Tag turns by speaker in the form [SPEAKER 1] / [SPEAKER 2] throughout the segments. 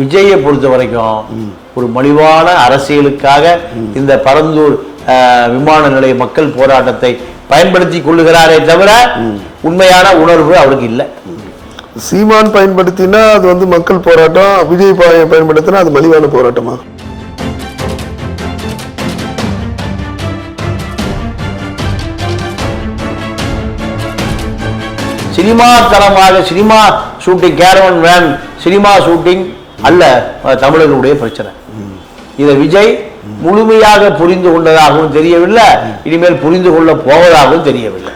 [SPEAKER 1] விஜயை பொறுத்த வரைக்கும் ஒரு மலிவான அரசியலுக்காக இந்த பரந்தூர் விமான நிலைய மக்கள் போராட்டத்தை பயன்படுத்தி கொள்ளுகிறாரே தவிர உண்மையான உணர்வு அவருக்கு இல்லை.
[SPEAKER 2] சீமான் பயன்படுத்தினா அது வந்து மக்கள் போராட்டம் விஜய் பய- பயன்படுத்தினா அது மலிவான போராட்டமா?
[SPEAKER 1] சினிமா தரமாக cinema shooting caravan van cinema shooting அல்ல தமிழர்களுடைய பிரச்சனை. இதை விஜய் முழுமையாக புரிந்து கொண்டதாகவும் தெரியவில்லை இனிமேல் புரிந்து கொள்ள போவதாகவும் தெரியவில்லை.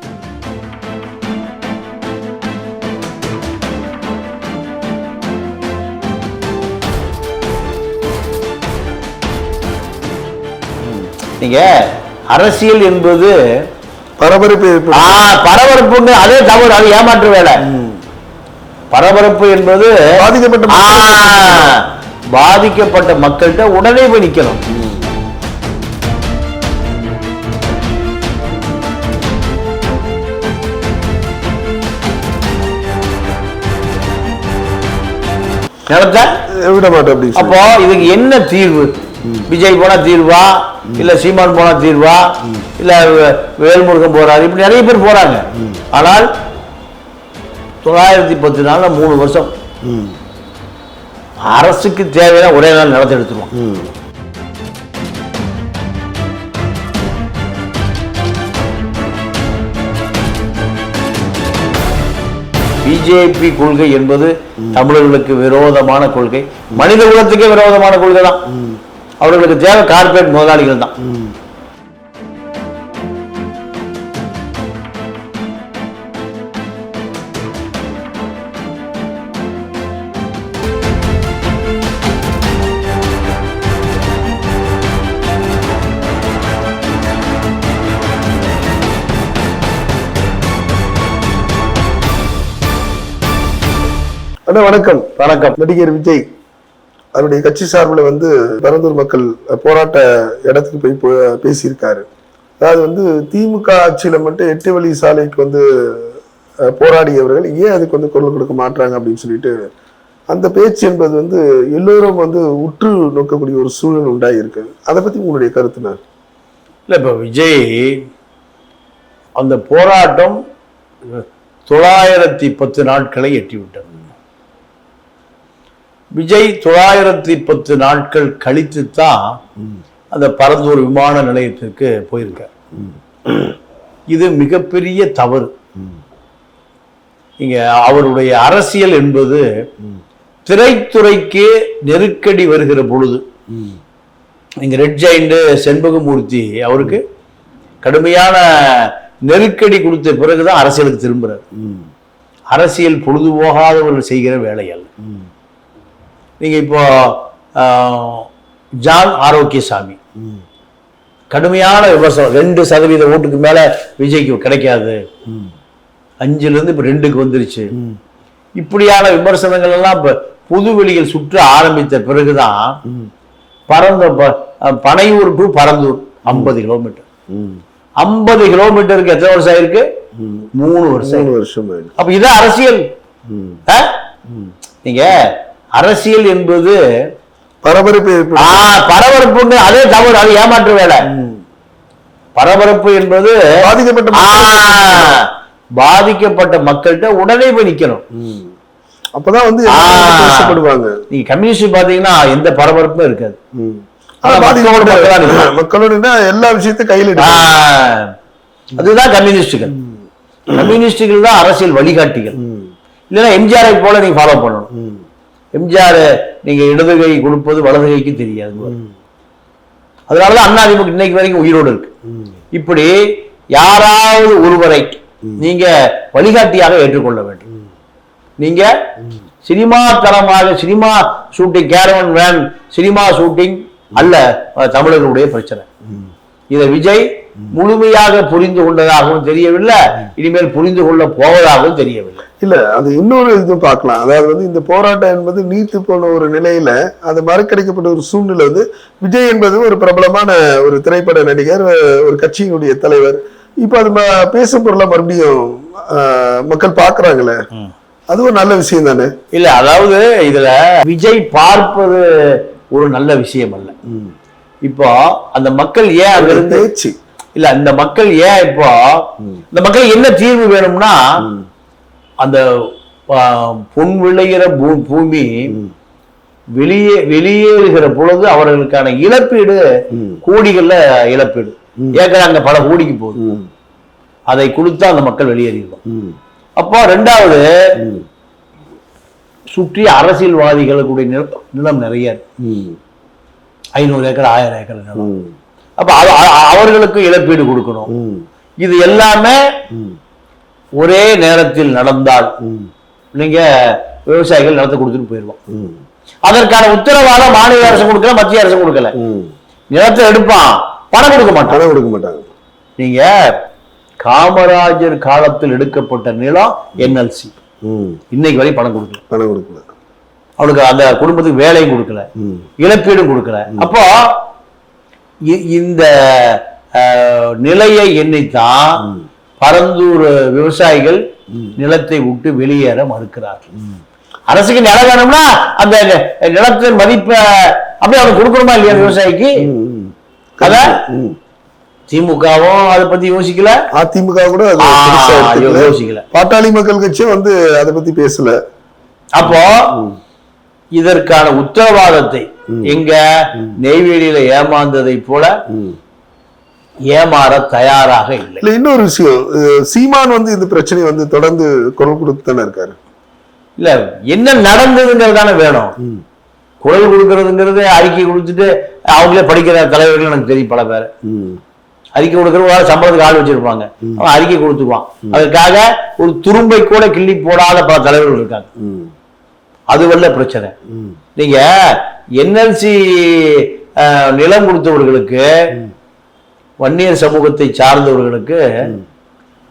[SPEAKER 1] நீங்க அரசியல் என்பது
[SPEAKER 2] பரபரப்பு
[SPEAKER 1] பரபரப்புன்னு அதே தவறு அது ஏமாற்று வேலை. பரபரப்பு என்பது
[SPEAKER 2] பாதிக்கப்பட்ட
[SPEAKER 1] பாதிக்கப்பட்ட மக்கள்கிட்ட உடனே போய் நடத்த
[SPEAKER 2] விட மாட்டோம் அப்படி
[SPEAKER 1] அப்போ இதுக்கு என்ன தீர்வு? விஜய் போனா தீர்வா? இல்ல சீமான் போனா தீர்வா? இல்ல வேல்முருகன் போறாரு? இப்படி நிறைய பேர் போறாங்க. ஆனால் தொள்ளாயிரத்தி பத்து நாள்ல மூணு வருஷம். அரசுக்கு தேவையான ஒரே நாள் நிலத்தை எடுத்துருவோம். பிஜேபி கொள்கை என்பது தமிழர்களுக்கு விரோதமான கொள்கை. மனித குலத்துக்கே விரோதமான கொள்கை தான் அவர்களுக்கு தேவை கார்பரேட் முதலாளிகள் தான்.
[SPEAKER 2] அண்ணா வணக்கம்.
[SPEAKER 1] வணக்கம்.
[SPEAKER 2] நடிகர் விஜய் அவருடைய கட்சி சார்பில் வந்து பரந்தூர் மக்கள் போராட்ட இடத்துக்கு போய் பேசியிருக்காரு. அதாவது வந்து திமுக ஆட்சியில மட்டும் எட்டு வழி சாலைக்கு வந்து போராடியவர்கள் ஏன் அதுக்கு வந்து குரல் கொடுக்க மாட்டாங்க அப்படின்னு சொல்லிட்டு அந்த பேச்சு என்பது வந்து எல்லோரும் வந்து உற்று நோக்கக்கூடிய ஒரு சூழல் உண்டாயிருக்கு. அதை பத்தி உங்களுடைய கருத்து நான்
[SPEAKER 1] இல்லை இப்போ விஜய் அந்த போராட்டம் தொள்ளாயிரத்தி பத்து நாட்களை எட்டிவிட்டது. விஜய் தொள்ளாயிரத்தி பத்து நாட்கள் கழித்து தான் அந்த பரந்தூர் விமான நிலையத்திற்கு போயிருக்கார். இது மிகப்பெரிய தவறு. இங்க அவருடைய அரசியல் என்பது திரைத்துறைக்கே நெருக்கடி வருகிற பொழுது. இங்க ரெட் ஜெயிண்ட் செண்பகமூர்த்தி அவருக்கு கடுமையான நெருக்கடி கொடுத்த பிறகுதான் அரசியலுக்கு திரும்புறார். அரசியல் பொழுதுபோகாதவர்கள் செய்கிற வேலை அல்ல நீங்க இப்போ ஜான் ஆரோக்கியசாமி. கடுமையான விமர்சனம். ரெண்டு சதவீத ஓட்டுக்கு மேல விஜய்க்கு கிடைக்காது. அஞ்சுல இருந்து இப்ப ரெண்டுக்கு வந்துருச்சு. இப்படியான விமர்சனங்கள் எல்லாம் இப்ப புதுவெளியில் சுற்ற ஆரம்பித்த பிறகுதான் பரந்த ப- அஹ் பனையூர் டு பரந்தூர் ஐம்பது கிலோமீட்டர். ஐம்பது கிலோமீட்டருக்கு எத்தனை வருஷம் ஆயிருக்கு? மூணு வருஷம்
[SPEAKER 2] வருஷம்.
[SPEAKER 1] அப்ப இதான் அரசியல்? நீங்க அரசியல் என்பது
[SPEAKER 2] பரபரப்பு
[SPEAKER 1] பரபரப்புன்னு அதே தவறு அது ஏமாற்று வேலை. பரபரப்பு என்பது
[SPEAKER 2] பாதிக்கப்பட்ட
[SPEAKER 1] பாதிக்கப்பட்ட மக்கள்கிட்ட உடனே போய் நிக்கணும்.
[SPEAKER 2] அப்பதான் வந்து
[SPEAKER 1] நீங்க கம்யூனிஸ்ட் பாத்தீங்கன்னா எந்த பரபரப்பும் இருக்காது. மக்களோட
[SPEAKER 2] எல்லா விஷயத்தையும் கையில்
[SPEAKER 1] அதுதான் கம்யூனிஸ்டுகள். கம்யூனிஸ்டுகள் தான் அரசியல் வழிகாட்டிகள். இல்லைன்னா எம்ஜிஆரை போல நீங்க ஃபாலோ பண்ணணும். எம்ஜிஆர் நீங்க இடது கை கொடுப்பது வலது கைக்கு தெரியாது. அதனாலதான் அண்ணா அதிமுக இன்னைக்கு வரைக்கும் உயிரோடு இருக்கு. இப்படி யாராவது ஒருவரை நீங்க வழிகாட்டியாக ஏற்றுக்கொள்ள வேண்டும். நீங்க சினிமா தரமாக cinema shooting caravan van cinema shooting அல்ல தமிழர்களுடைய பிரச்சனை. இதை விஜய் முழுமையாக புரிந்து கொண்டதாகவும் தெரியவில்லை. இனிமேல் புரிந்து கொள்ள போவதாகவும் தெரியவில்லை.
[SPEAKER 2] இல்ல அது இன்னொரு இது பார்க்கலாம். அதாவது வந்து இந்த போராட்டம் என்பது நீத்து போன ஒரு நிலையில அது மறக்கடிக்கப்பட்ட ஒரு சூழ்நிலை வந்து விஜய் என்பது ஒரு பிரபலமான ஒரு திரைப்பட நடிகர் ஒரு கட்சியினுடைய தலைவர். இப்ப அது பேசும் பொருளா மறுபடியும் மக்கள் பாக்குறாங்களே அது ஒரு நல்ல விஷயம் தானே?
[SPEAKER 1] இல்ல அதாவது இதுல விஜய் பார்ப்பது ஒரு நல்ல விஷயம் அல்ல. இப்போ அந்த மக்கள் ஏன் அங்க இருந்து
[SPEAKER 2] பேச்சு.
[SPEAKER 1] இல்ல இந்த மக்கள் ஏன் இப்போ இந்த மக்கள் என்ன தீர்வு வேணும்னா அந்த பொன் விளைகிற பூமி வெளியே வெளியேறுகிற பொழுது அவர்களுக்கான இழப்பீடு கோடிகள்ல இழப்பீடு ஏக்கர் அங்க பல கோடிக்கு போகுது. அதை கொடுத்தா அந்த மக்கள் வெளியேறிடுவாங்க
[SPEAKER 2] ம்.
[SPEAKER 1] அப்போ ரெண்டாவது. சுற்றி அரசியல்வாதிகளுடைய நிலம் நிறைய. ஐநூறு ஏக்கர் ஆயிரம் ஏக்கர் நிலம். அப்ப அவர்களுக்கு இழப்பீடு கொடுக்கணும். இது எல்லாமே. ஒரே நேரத்தில் நடந்தால். நீங்க விவசாயிகள் நிலத்தை கொடுத்துட்டு போயிடுவோம். அதற்கான உத்தரவாதம் மாநில அரசு கொடுக்கல மத்திய அரசு கொடுக்கல. நிலத்தை எடுப்பான் பணம் கொடுக்க மாட்டான்
[SPEAKER 2] பணம் கொடுக்க மாட்டாங்க
[SPEAKER 1] நீங்க காமராஜர் காலத்தில் எடுக்கப்பட்ட நிலம் என்எல்சி. இன்னைக்கு வரை பணம் கொடுக்கல
[SPEAKER 2] பணம் கொடுக்கல
[SPEAKER 1] அவனுக்கு அந்த குடும்பத்துக்கு வேலையும் கொடுக்கல. இழப்பீடும் கொடுக்கல அப்போ இந்த நிலையை எண்ணித்தான் பரந்தூர் விவசாயிகள் நிலத்தை விட்டு வெளியேற மறுக்கிறார்கள். அரசுக்கு நிலம் வேணும்னா அந்த நிலத்தின் மதிப்பை அப்படியே அவனுக்கு கொடுக்கணுமா இல்லையா விவசாயிக்கு?
[SPEAKER 2] ம்.
[SPEAKER 1] திமுகவும் அதை பத்தி யோசிக்கல.
[SPEAKER 2] அதிமுக கூட.
[SPEAKER 1] யோசிக்கல.
[SPEAKER 2] பாட்டாளி மக்கள் கட்சியும் வந்து அதை பத்தி பேசல.
[SPEAKER 1] அப்போ இதற்கான உத்தரவாதத்தை எங்க நெய்வேலியில ஏமாந்ததை போல. ஏமாற தயாராக இல்லை.
[SPEAKER 2] இல்ல இன்னொரு விஷயம். சீமான் வந்து இந்த பிரச்சனையை வந்து தொடர்ந்து குரல் கொடுத்து தானே இருக்காரு?
[SPEAKER 1] இல்ல என்ன நடந்ததுங்கிறது தானே வேணும் குரல் கொடுக்கறதுங்கிறது அறிக்கை கொடுத்துட்டு அவங்களே படிக்கிற தலைவர்கள் எனக்கு தெரியும் பல பேர். அறிக்கை கொடுக்கறவங்க சம்பளத்துக்கு ஆள் வச்சிருப்பாங்க. அவன் அறிக்கை கொடுத்துக்குவான். அதுக்காக ஒரு துரும்பை கூட கிள்ளி போடாத பல தலைவர்கள் இருக்காங்க. அது வல்ல பிரச்சனை. நீங்க என்எல்சி நிலம் கொடுத்தவர்களுக்கு வன்னியர் சமூகத்தை சார்ந்தவர்களுக்கு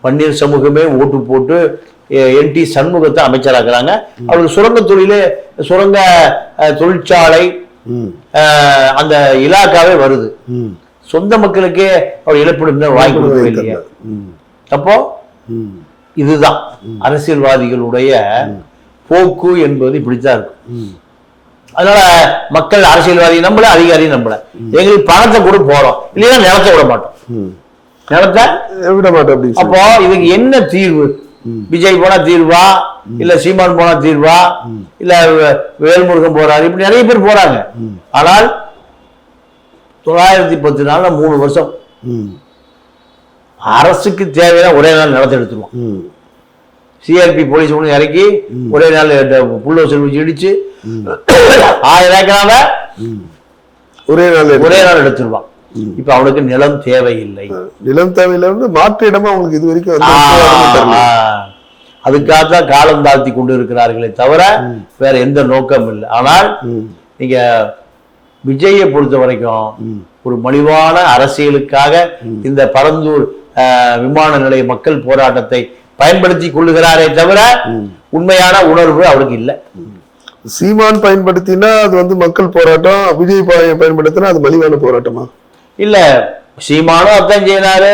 [SPEAKER 1] வன்னியர் சமூகமே ஓட்டு போட்டு என் டி சண்முகத்தை அமைச்சராக்குறாங்க. அவருக்கு சுரங்க தொழிலே சுரங்க தொழிற்சாலை அந்த இலாக்காவே வருது. சொந்த மக்களுக்கே அவர் இழப்பீடு வாங்கி கொடுக்கவே இல்லையா. அப்போ. இதுதான். அரசியல்வாதிகளுடைய போக்கு என்பது இப்படித்தான் இருக்கும். அதனால மக்கள் அரசியல்வாதி நம்பல அதிகாரி நம்பல. எங்களுக்கு பணத்தை கூட போறோம். இல்லைன்னா நிலத்தை விட மாட்டோம். நிலத்தை
[SPEAKER 2] விட சொல்லி.
[SPEAKER 1] அப்போ இதுக்கு என்ன தீர்வு? விஜய் போனா தீர்வா? இல்ல சீமான் போனா தீர்வா? இல்ல வேல்முருகன் போறாரு? இப்படி நிறைய பேர் போறாங்க. ஆனால் தொள்ளாயிரத்தி பத்து நாள்ல மூணு வருஷம். அரசுக்கு தேவையான ஒரே நாள் நிலத்தை எடுத்துருவோம். சிஆர்பி போலீஸ் ஒன்று இறக்கி ஒரே நாள் புல்லோசல் வச்சு இடிச்சு ஆயிரம் ஏக்கரால
[SPEAKER 2] ஒரே நாள்
[SPEAKER 1] ஒரே நாள் எடுத்துருவான். இப்ப அவனுக்கு நிலம் தேவையில்லை.
[SPEAKER 2] நிலம் தேவையில்ல மாற்று இடமா அவங்களுக்கு இது வரைக்கும் தரல.
[SPEAKER 1] அதுக்காகத்தான் காலம் தாழ்த்தி கொண்டு இருக்கிறார்களே தவிர வேற எந்த நோக்கம் இல்லை. ஆனால். நீங்க விஜயை பொறுத்த வரைக்கும் ஒரு மலிவான அரசியலுக்காக இந்த பரந்தூர் விமான நிலைய மக்கள் போராட்டத்தை பயன்படுத்தி கொள்ளுகிறாரே தவிர உண்மையான உணர்வு அவருக்கு இல்லை.
[SPEAKER 2] சீமான் பயன்படுத்தினா அது வந்து மக்கள் போராட்டம் விஜய் பய- பயன்படுத்தினா அது மலிவான போராட்டமா?
[SPEAKER 1] இல்ல சீமானும் அதான் செய்யறாரு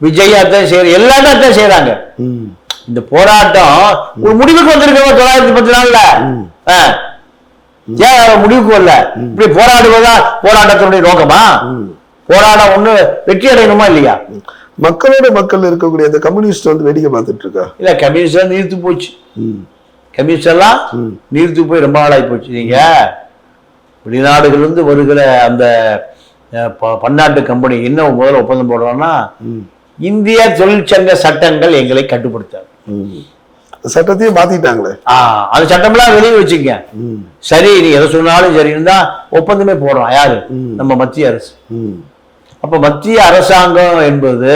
[SPEAKER 1] விஜய் அதான் செய்யற எல்லாரும் அதான் செய்யறாங்க. இந்த போராட்டம் ஒரு முடிவுக்கு வந்திருக்கோம் தொள்ளாயிரத்தி பத்து நாள்ல. ஏன் முடிவுக்கு வரல? இப்படி போராடுவதா போராட்டத்தினுடைய நோக்கமா? போராட்டம் ஒண்ணு வெற்றி அடையணுமா இல்லையா?
[SPEAKER 2] மக்களோட மக்கள் இருக்கக்கூடிய அந்த கம்யூனிஸ்ட் வந்து வேடிக்கை பார்த்துட்டு இருக்கா?
[SPEAKER 1] இல்ல கம்யூனிஸ்ட் நீர்த்து போச்சு. கம்யூனிஸ்ட் எல்லாம் நீர்த்து போய் ரொம்ப நாளாகி போச்சு. நீங்க வெளிநாடுகள்ல இருந்து வருகிற அந்த பன்னாட்டு கம்பெனி என்ன முதல்ல ஒப்பந்தம் போடுறோம்னா இந்திய தொழிற்சங்க சட்டங்கள் எங்களை கட்டுப்படுத்தாது.
[SPEAKER 2] ம். சட்டத்தையே மாத்திட்டாங்களே?
[SPEAKER 1] ஆ அந்த சட்டம்லாம் வெளியே வச்சுக்க
[SPEAKER 2] ம்.
[SPEAKER 1] சரி நீ எதை சொன்னாலும் சரின்னு தான் ஒப்பந்தமே போடுறோம் யாரு? நம்ம மத்திய அரசு. அப்ப மத்திய அரசாங்கம் என்பது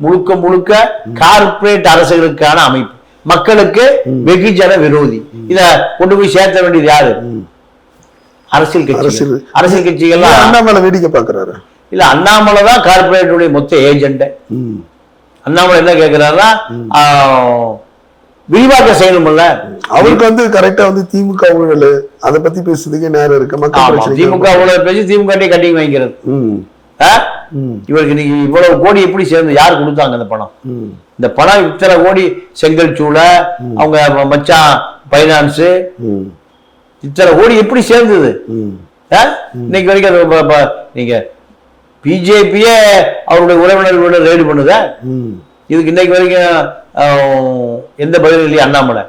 [SPEAKER 1] முழுக்க முழுக்க கார்ப்பரேட் அரசுகளுக்கான அமைப்பு. மக்களுக்கு வெகுஜன விரோதி. இத கொண்டு போய் சேர்த்த வேண்டியது யாரு? அரசியல் கட்சிகள்.
[SPEAKER 2] அரசியல்.
[SPEAKER 1] கட்சிகள்லாம்
[SPEAKER 2] அண்ணாமலை வேடிக்கை பாக்குறாரு
[SPEAKER 1] இல்ல அண்ணாமலை தான் கார்ப்பரேட்டுடைய மொத்த ஏஜென்ட்
[SPEAKER 2] ம்.
[SPEAKER 1] அண்ணாமலை என்ன கேட்கிறாருன்னா ஆ, விரிவாக்கம் செய்யணும்ல.
[SPEAKER 2] அவருக்கு வந்து கரெக்டா வந்து திமுக ஊழல் அதை பத்தி பேசுறதுக்கே நேரம் இருக்கு. மக்கள்
[SPEAKER 1] திமுக ஊழல் பேசி திமுக கட்டிங் வாங்கிக்கிறது இவருக்கு இன்னைக்கு இவ்வளவு கோடி எப்படி சேர்ந்து யார் கொடுத்தாங்க அந்த பணம்? இந்த பணம் இத்தனை கோடி செங்கல் சூளை அவங்க மச்சான் பைனான்ஸு இத்தனை கோடி எப்படி சேர்ந்தது? இன்னைக்கு வரைக்கும் நீங்க பிஜேபியே அவருடைய உறவினர்களோட ரெய்டு பண்ணுதா? இதுக்கு இன்னைக்கு வரைக்கும் எந்த பதிலும் இல்லையா அண்ணாமலை.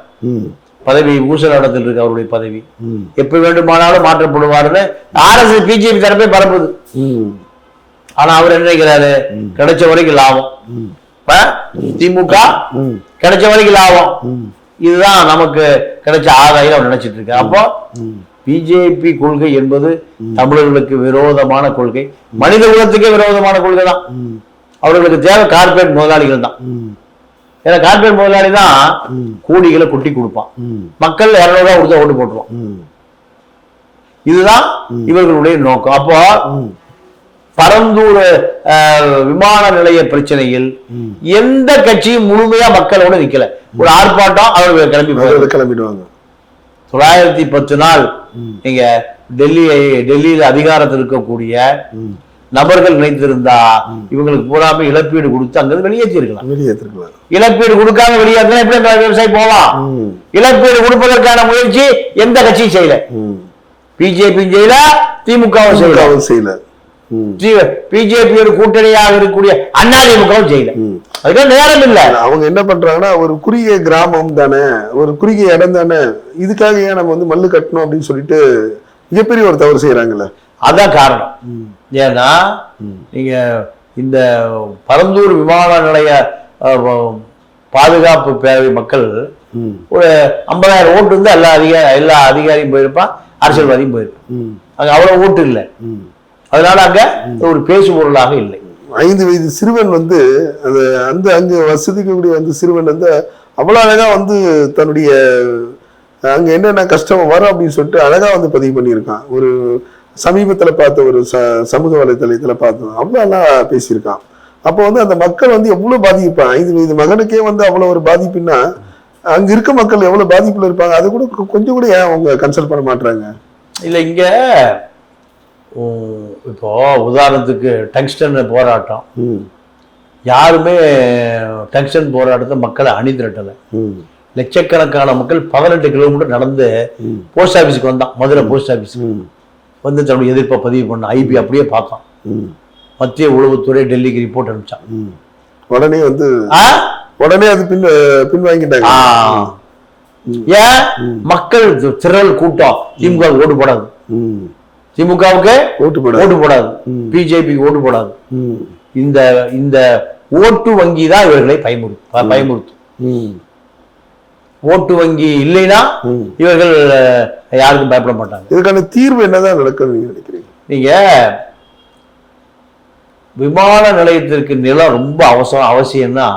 [SPEAKER 1] பதவி ஊசலாட்டத்தில் இருக்கு அவருடைய பதவி. எப்ப வேண்டுமானாலும் மாற்றப்படுவாருன்னு ஆர்எஸ்எஸ் பிஜேபி தரப்பே பரப்புது. ஆனா அவர் என்ன நினைக்கிறாரு? கிடைச்ச வரைக்கும் லாபம்? திமுக கிடைச்ச வரைக்கும் லாபம். இதுதான் நமக்கு கிடைச்ச ஆதாயம் அவர் நினைச்சிட்டு இருக்கு அப்போ பிஜேபி கொள்கை என்பது தமிழர்களுக்கு விரோதமான கொள்கை. மனித குலத்துக்கே விரோதமான கொள்கை தான். அவர்களுக்கு தேவை கார்பரேட் முதலாளிகள் தான். ஏன்னா கார்பரேட் முதலாளி தான்
[SPEAKER 2] ம்.
[SPEAKER 1] கோடிகளை கொட்டி கொடுப்பான். மக்கள் இரநூறுவா கொடுத்தா ஓட்டு போட்டுருவோம்
[SPEAKER 2] ம்.
[SPEAKER 1] இதுதான் இவர்களுடைய நோக்கம். அப்போ பரந்தூர் விமான நிலைய பிரச்சனையில். எந்த கட்சியும் முழுமையா மக்களோட நிக்கல. ஒரு ஆர்ப்பாட்டம் அவர்கள் கிளம்பி
[SPEAKER 2] கிளம்பிடுவாங்க.
[SPEAKER 1] தொள்ளாயிரத்தி பத்து நாள். நீங்க டெல்லி டெல்லியில அதிகாரத்தில் இருக்கக்கூடிய நபர்கள் நினைத்திருந்தா இவங்களுக்கு பூராமே இழப்பீடு கொடுத்து அங்கிருந்து வெளியேற்றி இருக்கலாம்
[SPEAKER 2] வெளியேற்றிருக்கலாம்
[SPEAKER 1] இழப்பீடு கொடுக்காம வெளியேற்றினா எப்படி அந்த விவசாயி போவான்?
[SPEAKER 2] ம்.
[SPEAKER 1] இழப்பீடு கொடுப்பதற்கான முயற்சி எந்த கட்சியும் செய்யல.
[SPEAKER 2] ம்.
[SPEAKER 1] பிஜேபியும் செய்யல. திமுகவும் செய்யல. பிஜேபியோட கூட்டணியாக இருக்கக்கூடிய அதிமுகவும் செய்யல அதுக்கு நேரம் இல்ல.
[SPEAKER 2] அவங்க என்ன பண்றாங்கன்னா ஒரு குறுகிய கிராமம் தானே ஒரு குறுகிய இடம் தானே இதுக்காக ஏன் நம்ம வந்து மல்லு கட்டணும் அப்படின்னு சொல்லிட்டு மிகப்பெரிய ஒரு தவறு செய்யறாங்கல்ல
[SPEAKER 1] அதான் காரணம். ஏன்னா. நீங்க இந்த பரந்தூர் விமான நிலைய பாதுகாப்பு பேரவை மக்கள் ஒரு ஐம்பதாயிரம் ஓட்டு இருந்து எல்லா அதிகாரி எல்லா அதிகாரியும் போயிருப்பான் அரசியல்வாதியும் போயிருப்பான். அங்க அவ்வளவு ஓட்டு இல்லை. அதனால அங்க ஒரு பேசு பொருளாக இல்லை.
[SPEAKER 2] ஐந்து வயது சிறுவன் வந்து அந்த அந்த அங்க வசதிக்கக்கூடிய அந்த சிறுவன் வந்து அவ்வளவு அழகா வந்து தன்னுடைய அங்க என்னென்ன கஷ்டம் வரும் அப்படின்னு சொல்லிட்டு அழகா வந்து பதிவு பண்ணியிருக்கான். ஒரு சமீபத்துல பார்த்த ஒரு ச சமூக வலைத்தளத்துல பார்த்தோம் அவ்வளவு நல்லா பேசியிருக்கான். அப்போ வந்து அந்த மக்கள் வந்து எவ்வளவு பாதிப்பான்? ஐந்து வயது மகனுக்கே வந்து அவ்வளவு ஒரு பாதிப்புன்னா அங்க இருக்க மக்கள் எவ்வளவு பாதிப்புல இருப்பாங்க? அது கூட கொஞ்சம் கூட ஏன் அவங்க கன்சல்ட் பண்ண மாட்டாங்க
[SPEAKER 1] இல்ல இங்க இப்போ உதாரணத்துக்கு டங்ஸ்டன் போராட்டம்.
[SPEAKER 2] ம்.
[SPEAKER 1] யாருமே டங்ஸ்டன் போராட்டத்தை மக்களை அணி திரட்டலை
[SPEAKER 2] ம்.
[SPEAKER 1] லட்சக்கணக்கான மக்கள் பதினெட்டு கிலோமீட்டர் நடந்து போஸ்ட் ஆஃபீஸுக்கு வந்தான். மதுரை போஸ்ட் ஆஃபீஸ்
[SPEAKER 2] ம்.
[SPEAKER 1] வந்து தன்னுடைய எதிர்ப்பை பதிவு பண்ண ஐபி அப்படியே பார்த்தான்.
[SPEAKER 2] ம்.
[SPEAKER 1] மத்திய உளவுத்துறை டெல்லிக்கு ரிப்போர்ட் அனுப்பிச்சான்.
[SPEAKER 2] உடனே வந்து? உடனே அது பின் பின்வாங்கிட்டாங்க.
[SPEAKER 1] ஏன்? மக்கள் திரள் கூட்டம். திமுக ஓட்டு போடாது.
[SPEAKER 2] ம்.
[SPEAKER 1] திமுகவுக்கு
[SPEAKER 2] ஓட்டு போட
[SPEAKER 1] ஓட்டு போடாது பிஜேபிக்கு ஓட்டு போடாது. இந்த இந்த ஓட்டு வங்கி தான் இவர்களை பயமுறுத்து பயமுறுத்தும். ஓட்டு வங்கி இல்லைன்னா. இவர்கள் யாருக்கும் பயப்பட மாட்டாங்க
[SPEAKER 2] இதுக்கான தீர்வு என்னதான் நடக்கும்னு நீங்க நினைக்கிறீங்க
[SPEAKER 1] நீங்க விமான நிலையத்திற்கு நிலம் ரொம்ப அவசரம் அவசியம்னா.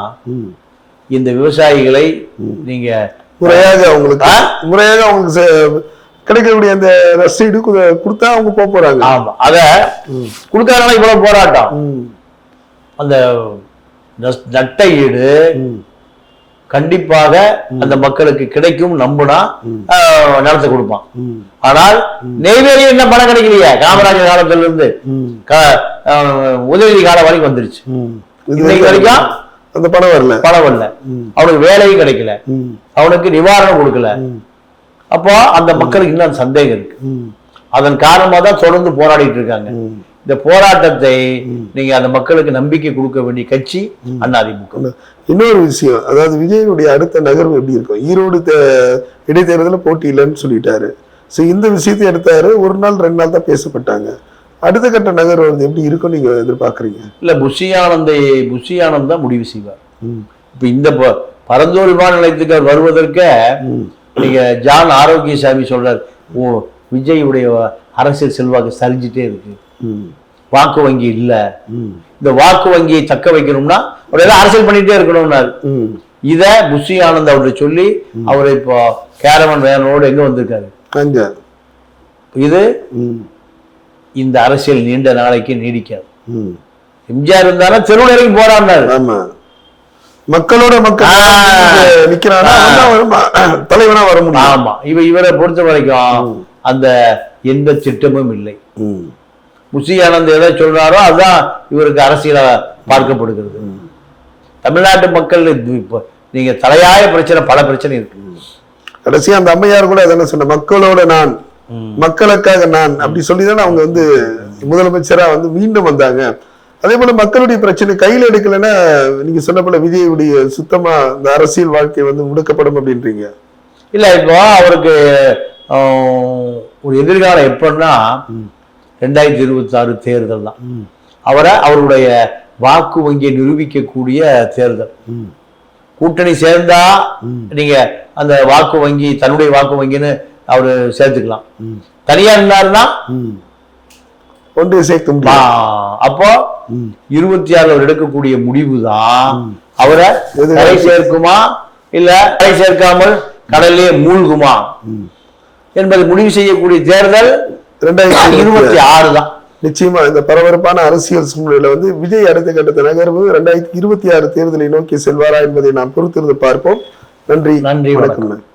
[SPEAKER 1] இந்த விவசாயிகளை நீங்க
[SPEAKER 2] முறையாக அவங்களுக்கு? முறையாக அவங்களுக்கு கிடைக்கக்கூடிய அந்த ரசீடு கொடுத்தா அவங்க போக போறாங்க.
[SPEAKER 1] ஆமா. அத கொடுக்கறதுனால இவ்வளவு போராட்டம். அந்த நட்ட ஈடு. கண்டிப்பாக அந்த மக்களுக்கு கிடைக்கும் நம்புனா நிலத்தை கொடுப்பான். ஆனால் நெய்வேலி என்ன பணம் கிடைக்கலையே? காமராஜர் காலத்துல இருந்து உதயநிதி காலம் வரைக்கும் வந்துருச்சு. இன்னைக்கு வரைக்கும்
[SPEAKER 2] அந்த பணம் வரல.
[SPEAKER 1] பணம் வரல. அவனுக்கு வேலையும் கிடைக்கல. அவனுக்கு நிவாரணம் கொடுக்கல. அப்போ அந்த மக்களுக்கு இன்னும் சந்தேகம் இருக்கு. அதன் காரணமா தான் தொடர்ந்து போராடிட்டு இருக்காங்க. இந்த போராட்டத்தை நீங்க அந்த மக்களுக்கு நம்பிக்கை கொடுக்க வேண்டிய கட்சி அதிமுக.
[SPEAKER 2] இன்னொரு விஷயம் அதாவது விஜயனுடைய அடுத்த நகர்வு எப்படி இருக்கும்? ஈரோடு இடைத்தேர்தலில் போட்டி இல்லைன்னு சொல்லிட்டாரு. ஸோ இந்த விஷயத்தை எடுத்தாரு. ஒரு நாள் ரெண்டு நாள் தான் பேசப்பட்டாங்க. அடுத்த கட்ட நகர்வு வந்து எப்படி இருக்கும் நீங்க எதிர்பார்க்குறீங்க?
[SPEAKER 1] இல்ல புஷி ஆனந்தை புஷி ஆனந்த் தான் முடிவு செய்வார். இப்ப இந்த பரந்தூர் விமான நிலையத்துக்கு வருவதற்கு
[SPEAKER 2] ம்.
[SPEAKER 1] நீங்க ஜான் ஆரோக்கியசாமி சொல்றார் ஓ விஜயுடைய அரசியல் செல்வாக்கு சரிஞ்சிட்டே இருக்கு
[SPEAKER 2] ம்.
[SPEAKER 1] வாக்கு வங்கி இல்ல
[SPEAKER 2] ம்.
[SPEAKER 1] இந்த வாக்கு வங்கியை தக்க வைக்கணும்னா அவர் ஏதாவது அரசியல் பண்ணிட்டே இருக்கணும்னாரு. இத புஷி ஆனந்த் அவர்கிட்ட சொல்லி அவர் இப்போ கேரவன் வேனோடு எங்க வந்திருக்காரு இது. இந்த அரசியல் நீண்ட நாளைக்கு நீடிக்காது
[SPEAKER 2] ம்.
[SPEAKER 1] எம்ஜிஆர் இருந்தாலும் போராடினாரு
[SPEAKER 2] ஆமா மக்களோட மக்கள். நிக்கிறானா தலைவனா வர முடியும்.
[SPEAKER 1] ஆமா. இவ இவரை பொறுத்த வரைக்கும் அந்த எந்த திட்டமும் இல்லை.
[SPEAKER 2] ம்.
[SPEAKER 1] முசி ஆனந்த் எதை சொல்றாரோ அதுதான் இவருக்கு அரசியலா பார்க்கப்படுகிறது. தமிழ்நாட்டு மக்கள் நீங்க தலையாய பிரச்சனை பல பிரச்சனை இருக்கு.
[SPEAKER 2] கடைசியா அந்த அம்மையார் கூட அதான சொன்ன மக்களோட நான் மக்களுக்காக நான் அப்படி சொல்லி தானே அவங்க வந்து முதலமைச்சரா வந்து மீண்டும் வந்தாங்க. அதே போல மக்களுடைய பிரச்சனை கையில் எடுக்கலைன்னா நீங்க சொன்ன போல விஜயுடைய சுத்தமா இந்த அரசியல் வாழ்க்கை வந்து முடக்கப்படும் அப்படின்றீங்க.
[SPEAKER 1] இல்ல இப்போ அவருக்கு ஒரு எதிர்காலம் எப்படின்னா ரெண்டாயிரத்தி இருபத்தி ஆறு தேர்தல் தான். அவரை அவருடைய வாக்கு வங்கியை நிரூபிக்கக்கூடிய தேர்தல். கூட்டணி சேர்ந்தா நீங்க அந்த வாக்கு வங்கி தன்னுடைய வாக்கு வங்கின்னு அவரு சேர்த்துக்கலாம். தனியா இருந்தாருன்னா
[SPEAKER 2] ஒன்றை சேர்க்க முடியும்.
[SPEAKER 1] அப்போ இருபத்தி ஆறுல அவர் எடுக்கக்கூடிய முடிவு தான் அவரை கரை சேர்க்குமா? இல்ல கரை சேர்க்காமல் கடல்லே மூழ்குமா? என்பது முடிவு செய்யக்கூடிய தேர்தல்
[SPEAKER 2] ரெண்டாயிரத்தி
[SPEAKER 1] இருபத்தி ஆறு. தான்
[SPEAKER 2] நிச்சயமா இந்த பரபரப்பான அரசியல் சூழ்நிலையில வந்து விஜய் அடுத்த கட்டத்தை நகர்வு ரெண்டாயிரத்தி இருபத்தி ஆறு தேர்தலை நோக்கி செல்வாரா என்பதை நாம் பொறுத்திருந்து பார்ப்போம். நன்றி
[SPEAKER 1] நன்றி,
[SPEAKER 2] வணக்கம்.